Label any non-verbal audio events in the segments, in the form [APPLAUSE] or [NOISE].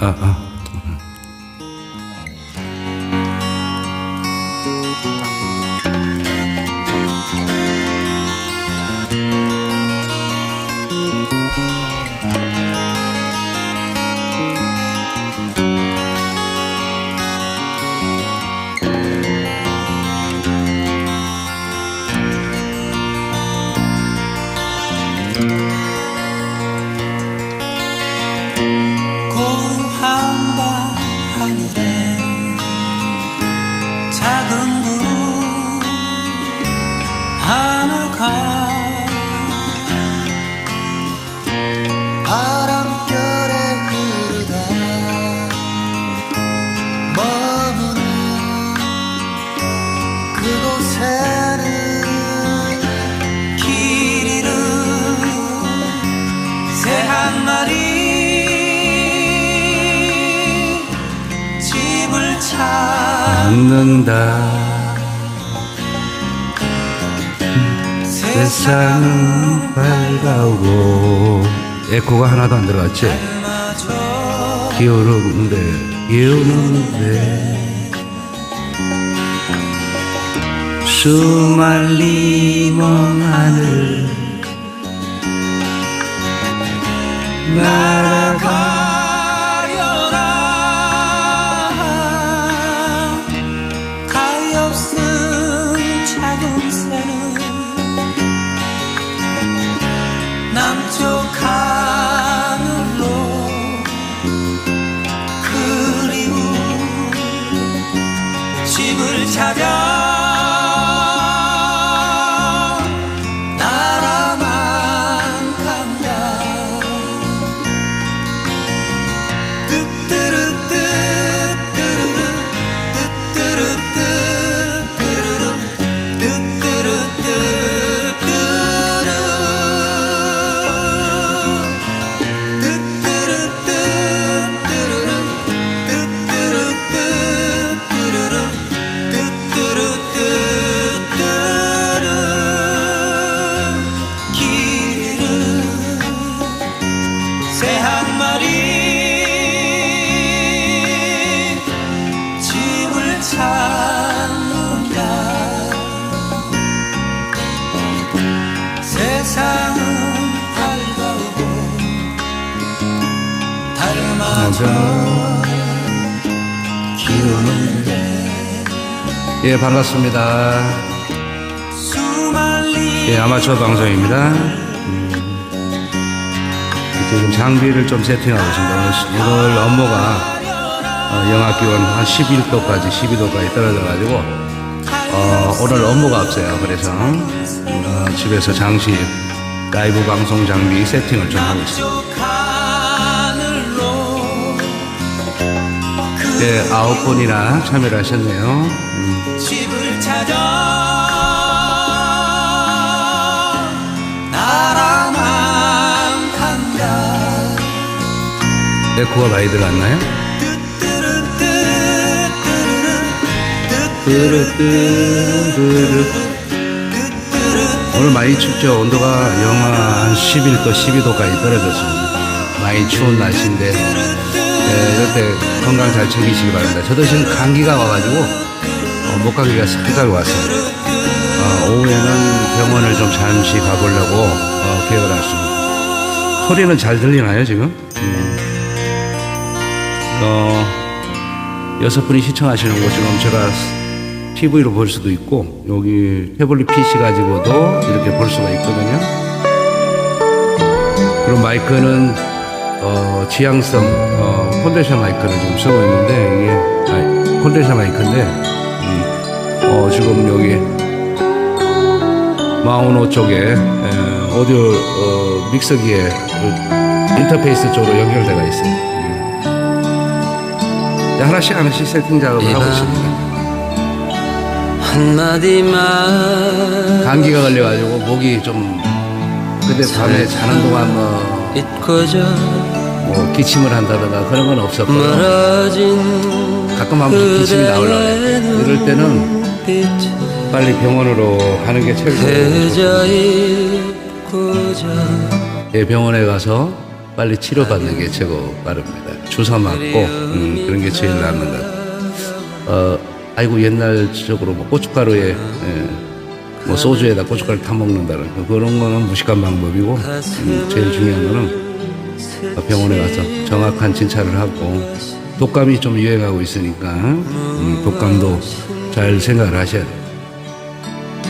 아, 아. 않는다 세상은 밝아오고 에코가 하나도 안 들어갔지? 마저 기울는데 기우는데 수말리 먼 하늘 날아가 예 반갑습니다. 예 아마추어 방송입니다. 음, 지금 장비를 좀 세팅하고 있습니다. 오늘, 업무가 어, 영하 기온 한 11도까지 12도까지 떨어져 가지고 어, 오늘 업무가 없어요. 그래서 어, 집에서 장식 라이브 방송 장비 세팅을 좀 하고 있습니다 예 아홉 분이나 참여를 하셨네요 음, 집을 찾아 나라만 간다 에코가 많이 들어갔나요? 오늘 많이 춥죠. 온도가 영하 한 11도, 12도까지 떨어졌습니다. 많이 추운 날씨인데, 예, 이럴 때 건강 잘 챙기시기 바랍니다. 저도 지금 감기가 와가지고, 어, 목감기가 살짝 왔어요. 어, 오후에는 병원을 좀 잠시 가보려고 어, 계획을 했습니다. 소리는 잘 들리나요, 지금? 음. 어, 여섯 분이 시청하시는 거 지금 제가 TV로 볼 수도 있고 여기 태블릿 PC 가지고도 이렇게 볼 수가 있거든요. 그럼 마이크는 어, 지향성 어, 콘덴서 마이크를 지금 쓰고 있는데 이게 아, 콘덴서 마이크인데 이, 어, 지금 여기 마우노 쪽에 에, 오디오 어, 믹서기에 그 인터페이스 쪽으로 연결되어 있어요. 음. 네, 하나씩 하나씩 세팅 작업을 하고 있습니다. 한마디 말 감기가 걸려가지고 목이 좀 그때 밤에 자는 동안 뭐, 잊고자 뭐 기침을 한다든가 그런 건 없었고 멀어진 가끔 한 번씩 기침이 나오려고 이럴 때는 빛 빨리 병원으로 가는 게 잊고자 예, 병원에 가서 빨리 치료받는 게 최고 빠릅니다. 주사 맞고 음, 그런 게 제일 낫는 것 같아요. 어, 아이고 옛날적으로 뭐 고춧가루에 예, 뭐 소주에다 고춧가루 타 먹는다는 거, 그런 거는 무식한 방법이고 음, 제일 중요한 거는 병원에 가서 정확한 진찰을 하고 독감이 좀 유행하고 있으니까 음, 독감도 잘 생각을 하셔야 돼요.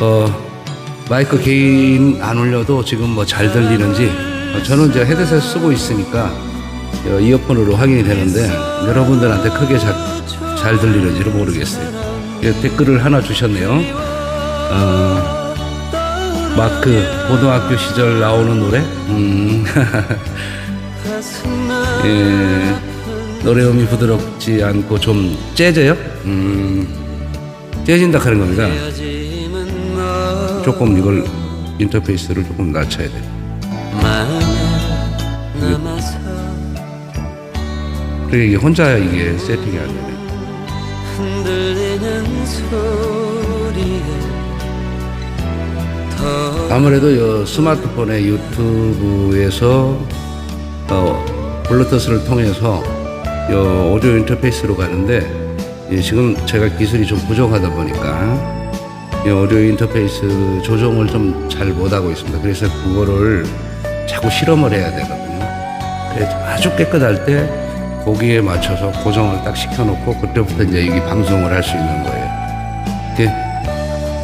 어, 마이크 개인 안 올려도 지금 뭐 잘 들리는지 어, 저는 이제 헤드셋 쓰고 있으니까 어, 이어폰으로 확인이 되는데 여러분들한테 크게 잘, 잘 들리는지를 모르겠어요. 예, 댓글을 하나 주셨네요. 어, 마크 고등학교 시절 나오는 노래? 음. [LAUGHS] 예, 노래음이 부드럽지 않고 좀 재져요? 음, 재진다 하는 겁니다. 조금 이걸 인터페이스를 조금 낮춰야 돼. 남아서 그게 이게 혼자 이게 세팅이 안 되네. 아무래도 요 스마트폰의 유튜브에서 어, 블루투스를 통해서 요 오디오 인터페이스로 가는데 예, 지금 제가 기술이 좀 부족하다 보니까 이 오디오 인터페이스 조정을 좀 잘 못하고 있습니다. 그래서 그거를 자꾸 실험을 해야 되거든요. 그래서 아주 깨끗할 때 거기에 맞춰서 고정을 딱 시켜놓고 그때부터 이제 이게 방송을 할 수 있는 거예요.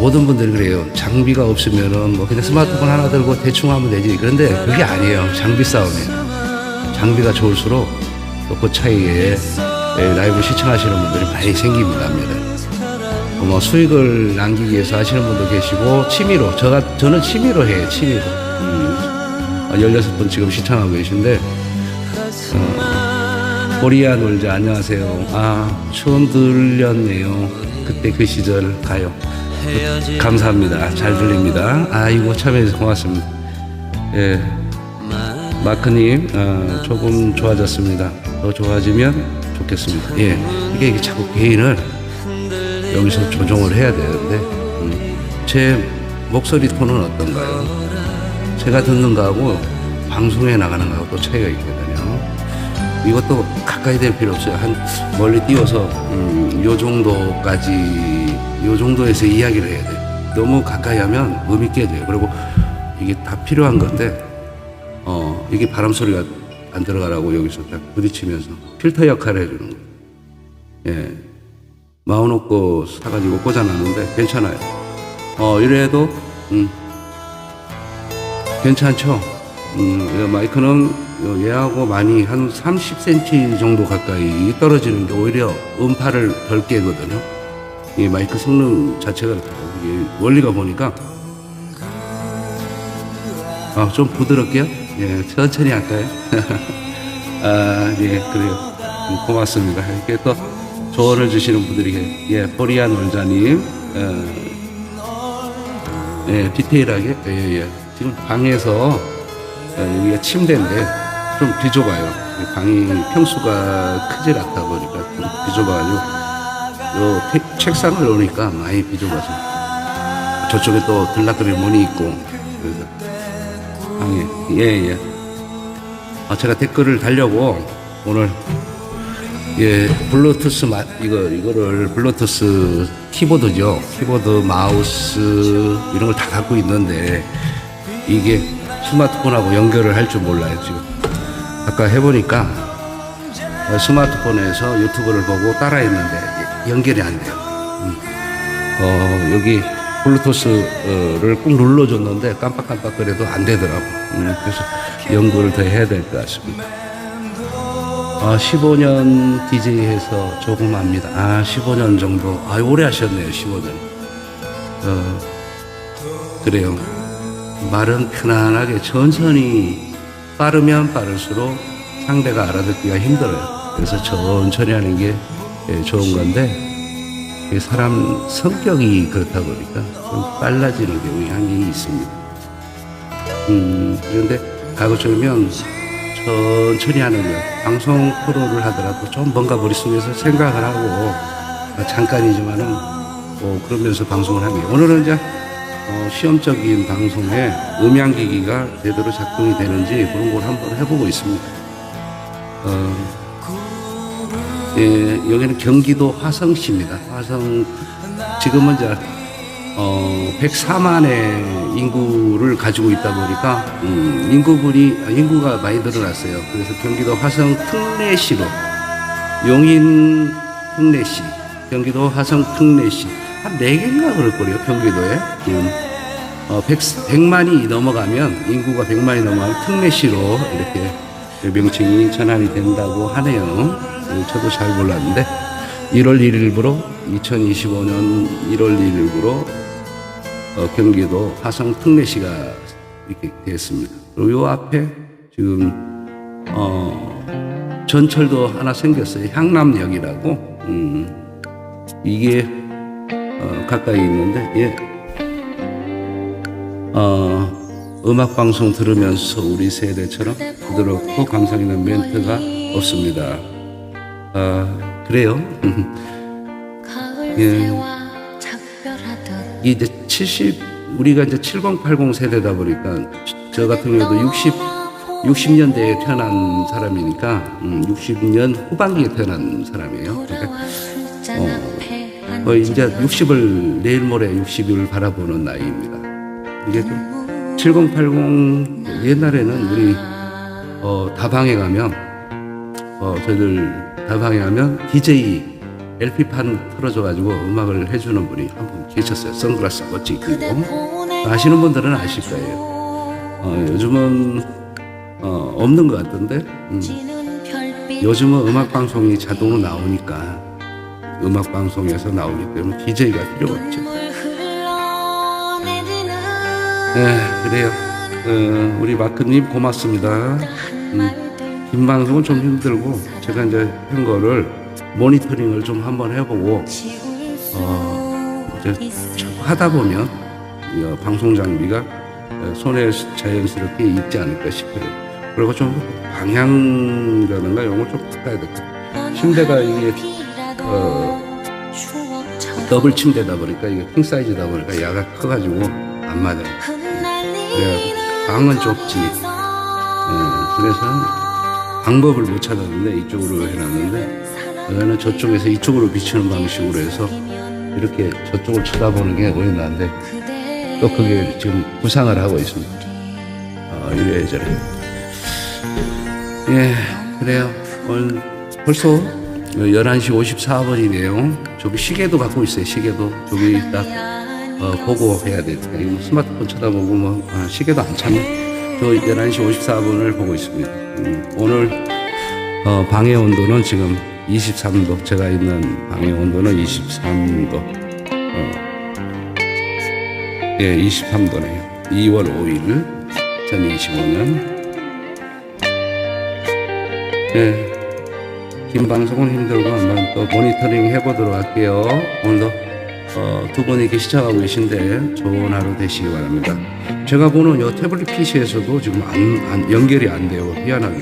모든 분들이 그래요. 장비가 없으면은 뭐 그냥 스마트폰 하나 들고 대충 하면 되지. 그런데 그게 아니에요. 장비 싸움이에요. 장비가 좋을수록 또 그 차이에 예, 라이브 시청하시는 분들이 많이 생깁니다. 뭐 수익을 남기기 위해서 하시는 분도 계시고 취미로 저가 저는 취미로 해요. 취미로. 음, 16분 지금 시청하고 계신데 어, 코리아 놀자 안녕하세요. 아 처음 들렸네요. 그때 그 시절 가요. 그, 감사합니다. 잘 들립니다. 아이고 참여해서 고맙습니다. 예. 마크님, 어, 조금 좋아졌습니다. 더 좋아지면 좋겠습니다. 예. 이게, 이게 자꾸 개인을 여기서 조정을 해야 되는데, 음, 제 목소리 톤은 어떤가요? 제가 듣는 거하고 방송에 나가는 거하고 또 차이가 있거든요. 이것도 가까이 될 필요 없어요. 한 멀리 띄워서 음, 요 정도까지 요 정도에서 이야기를 해야 돼요. 너무 가까이 하면 음이 깨져요. 그리고 이게 다 필요한 건데 어 이게 바람 소리가 안 들어가라고 여기서 딱 부딪히면서 필터 역할을 해주는 거예요. 예, 마우노거 사가지고 꽂아놨는데 괜찮아요. 어 이래도 음 괜찮죠. 음, 이 마이크는 요 얘하고 많이 한 30cm 정도 가까이 떨어지는 게 오히려 음파를 덜 깨거든요. 이 마이크 성능 자체가 원리가 보니까 아, 좀 부드럽게요? 예, 천천히 할까요? [LAUGHS] 아, 예, 그래요. 음, 고맙습니다. 이렇게 또 조언을 주시는 분들이. 예, 코리안 원자님, 어, 예, 디테일하게, 예, 예, 예. 지금 방에서, 어, 여기가 침대인데, 좀 비좁아요. 이 방이 평수가 크질 않다 보니까 좀 비좁아가지고, 요 테- 책상을 놓으니까 많이 비좁아져. 저쪽에 또 들락거리는 문이 있고, 그래서, 방에, 예, 예. 아, 제가 댓글을 달려고, 오늘, 예, 블루투스 마, 이거, 이거를 블루투스 키보드죠. 키보드, 마우스, 이런 걸 다 갖고 있는데, 이게 스마트폰하고 연결을 할 줄 몰라요, 지금. 아까 해보니까, 어, 스마트폰에서 유튜브를 보고 따라했는데, 연결이 안 돼요. 음. 어, 여기 블루투스를 꾹 눌러줬는데 깜빡깜빡 그래도 안 되더라고. 음, 그래서 연구를 더 해야 될 것 같습니다. 아, 15년 DJ 해서 조금 압니다. 아, 15년 정도. 아, 오래 하셨네요, 15년. 어, 그래요. 말은 편안하게 천천히 빠르면 빠를수록 상대가 알아듣기가 힘들어요. 그래서 천천히 하는 게 예, 좋은 건데, 이 사람 성격이 그렇다 보니까 좀 빨라지는 경우에 한계가 있습니다. 음, 그런데 가급적이면 천천히 하는 거. 방송 프로를 하더라도 좀 뭔가 머릿속에서 생각을 하고 아, 잠깐이지만은 뭐 그러면서 방송을 합니다. 오늘은 이제 어, 시험적인 방송에 음향기기가 제대로 작동이 되는지 그런 걸 한번 해보고 있습니다. 어, 예, 여기는 경기도 화성시입니다. 화성 지금은 이제 어, 104만의 인구를 가지고 있다 보니까 음, 인구분이 아, 인구가 많이 늘어났어요. 그래서 경기도 화성 특례시로 용인 특례시, 경기도 화성 특례시 한 네 개인가 그럴 거예요. 경기도에 지금 어, 100, 100만이 넘어가면 인구가 100만이 넘어가면 특례시로 이렇게 명칭이 전환이 된다고 하네요. 음, 저도 잘 몰랐는데 1월 1일부로 2025년 1월 1일부로 어, 경기도 화성 특례시가 이렇게 됐습니다. 그리고 요 앞에 지금 어, 전철도 하나 생겼어요. 향남역이라고. 음, 이게 어, 가까이 있는데 예. 어, 음악 방송 들으면서 우리 세대처럼 부드럽고 감성 있는 멘트가 없습니다. 아 그래요. [LAUGHS] 예. 이제 70 우리가 이제 7080 세대다 보니까 저 같은 경우도 60 60년대에 태어난 사람이니까 음, 60년 후반기에 태어난 사람이에요. 그러니까 어, 거의 이제 60을 내일 모레 60을 바라보는 나이입니다. 이게 좀 7080 옛날에는 우리 어, 다방에 가면 어, 저희들 다방에 가면 DJ LP판 틀어줘가지고 음악을 해주는 분이 한 분 계셨어요. 선글라스 멋지게 끼고 아시는 분들은 아실 거예요. 어, 요즘은 어, 없는 것 같던데 음, 요즘은 음악 방송이 자동으로 나오니까 음악 방송에서 나오기 때문에 DJ가 필요가 없죠. 네, 그래요. 어, 우리 마크님 고맙습니다. 음, 긴 방송은 좀 힘들고 제가 이제 한 거를 모니터링을 좀 한번 해보고 어, 이제 하다 보면 이, 어, 방송 장비가 어, 손에 자연스럽게 있지 않을까 싶어요. 그리고 좀 방향이라든가 이런 걸 좀 바꿔야 될 것 같아요. 침대가 이게 어, 더블 침대다 보니까 이게 킹 사이즈다 보니까 야가 커가지고 안 맞아요. 그래 방은 좁지. 예, 그래서 방법을 못 찾았는데 이쪽으로 해놨는데 여기는 저쪽에서 이쪽으로 비치는 방식으로 해서 이렇게 저쪽을 쳐다보는 게 어린다는데 또 그게 지금 부상을 하고 있습니다. 어, 이래저래. 예, 그래요. 오늘 벌써 11시 54분이네요. 저기 시계도 갖고 있어요, 시계도. 저기 딱, 어, 보고 해야 되니까. 스마트폰 쳐다보고 뭐, 아, 시계도 안 참네. 저 11시 54분을 보고 있습니다. 음, 오늘, 어, 방의 온도는 지금 23도. 제가 있는 방의 온도는 23도. 어, 예, 23도네요. 2월 5일, 2025년. 예. 긴 방송은 힘들고 한번 또 모니터링 해보도록 할게요. 오늘도 어, 두 분이 이렇게 시청하고 계신데 좋은 하루 되시기 바랍니다. 제가 보는 이 태블릿 PC에서도 지금 안, 안- 연결이 안 돼요. 희한하게.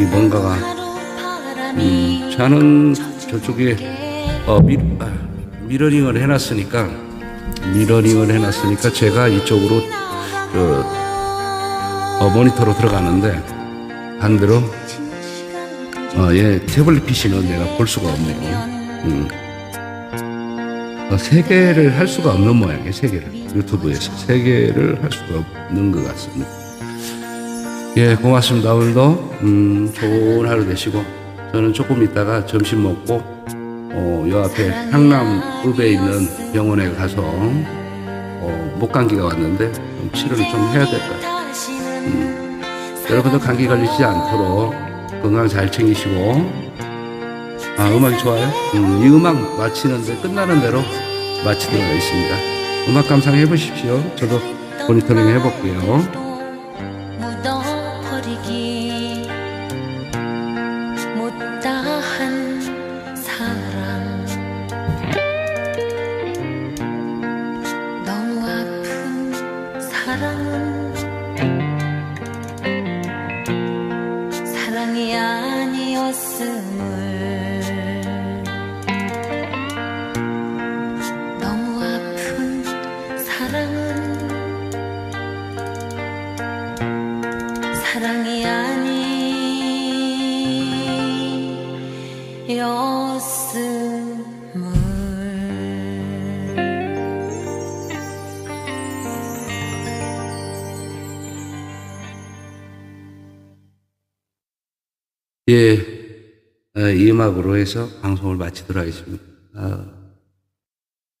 이 뭔가가 음, 저는 저쪽에 어, 미, 아, 미러링을 해놨으니까 미러링을 해놨으니까 제가 이쪽으로 그, 어, 모니터로 들어가는데 반대로 어, 얘 태블릿 PC는 내가 볼 수가 없네요. 음. 어, 세 개를 할 수가 없는 모양이에요. 세 개를 유튜브에서 세 개를 할 수가 없는 것 같습니다. 예, 고맙습니다. 오늘도 음, 좋은 하루 되시고 저는 조금 있다가 점심 먹고 어, 요 앞에 향남 읍에 있는 병원에 가서 어, 목감기가 왔는데 좀 치료를 좀 해야 될 것 같아요. 여러분들 감기 걸리지 않도록 건강 잘 챙기시고 아 음악이 좋아요? 음, 이 음악 마치는데 끝나는 대로 마치도록 하겠습니다. 음악 감상해 보십시오. 저도 모니터링 해볼게요 사랑이 아니었음을 예, 아, 이 음악으로 해서 방송을 마치도록 하겠습니다. 아,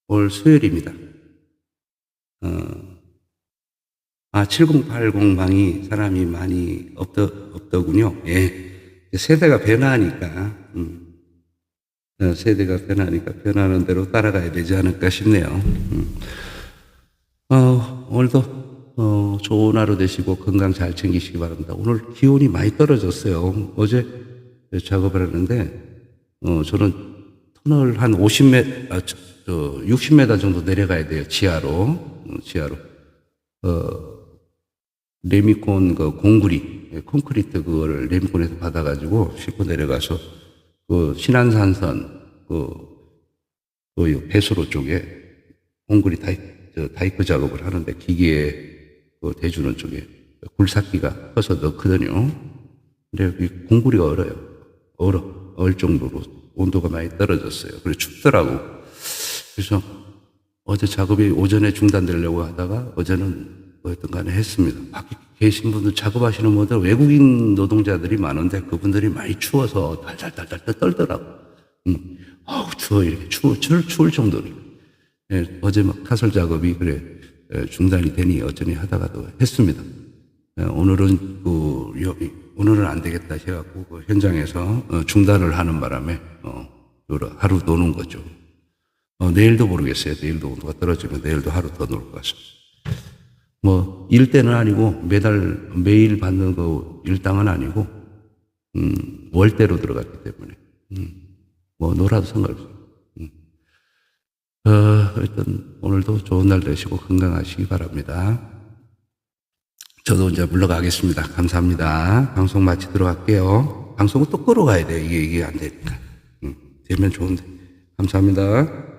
올 수요일입니다. 7080방이 사람이 많이 없더, 없더군요. 예. 세대가 변화하니까, 음, 어, 세대가 변하니까 변하는 대로 따라가야 되지 않을까 싶네요. 음. 어, 오늘도 어, 좋은 하루 되시고 건강 잘 챙기시기 바랍니다. 오늘 기온이 많이 떨어졌어요. 어제 작업을 했는데 어, 저는 터널 한 50m, 아, 저, 저 60m 정도 내려가야 돼요. 지하로. 어, 지하로. 어, 레미콘 그 공구리, 예, 콘크리트 그거를 레미콘에서 받아가지고 싣고 내려가서 그 신안산선 그, 그 배수로 쪽에 공구리 다이, 저 다이크 작업을 하는데 기계에 그 대주는 쪽에 굴삭기가 커서 넣거든요. 근데 이 공구리가 얼어요. 얼어. 얼 정도로 온도가 많이 떨어졌어요. 그래서 춥더라고. 그래서 어제 작업이 오전에 중단되려고 하다가 어제는 어쨌든 간에 했습니다. 밖에 계신 분들 작업하시는 분들 외국인 노동자들이 많은데 그분들이 많이 추워서 달달달달 떨더라고. 음. 어우, 추워. 이렇게 추워. 추울, 추울 정도로. 예, 어제 막 타설 작업이 그래 예, 중단이 되니 어쩌니 하다가도 했습니다. 예, 오늘은 그 여기 오늘은 안 되겠다 해갖고 그 현장에서 어, 중단을 하는 바람에 어, 하루 노는 거죠. 어, 내일도 모르겠어요. 내일도 온도가 떨어지면 내일도 하루 더 놀 것 같습니다. 뭐 일대는 아니고 매달 매일 받는 그 일당은 아니고 음, 월대로 들어갔기 때문에 음, 뭐 놀아도 상관없어요. 어, 하여튼 오늘도 좋은 날 되시고 건강하시기 바랍니다. 저도 이제 물러가겠습니다. 감사합니다. 방송 마치도록 할게요. 방송은 또 끌어가야 돼요. 이게, 이게 안 되니까. 음, 되면 좋은데. 감사합니다.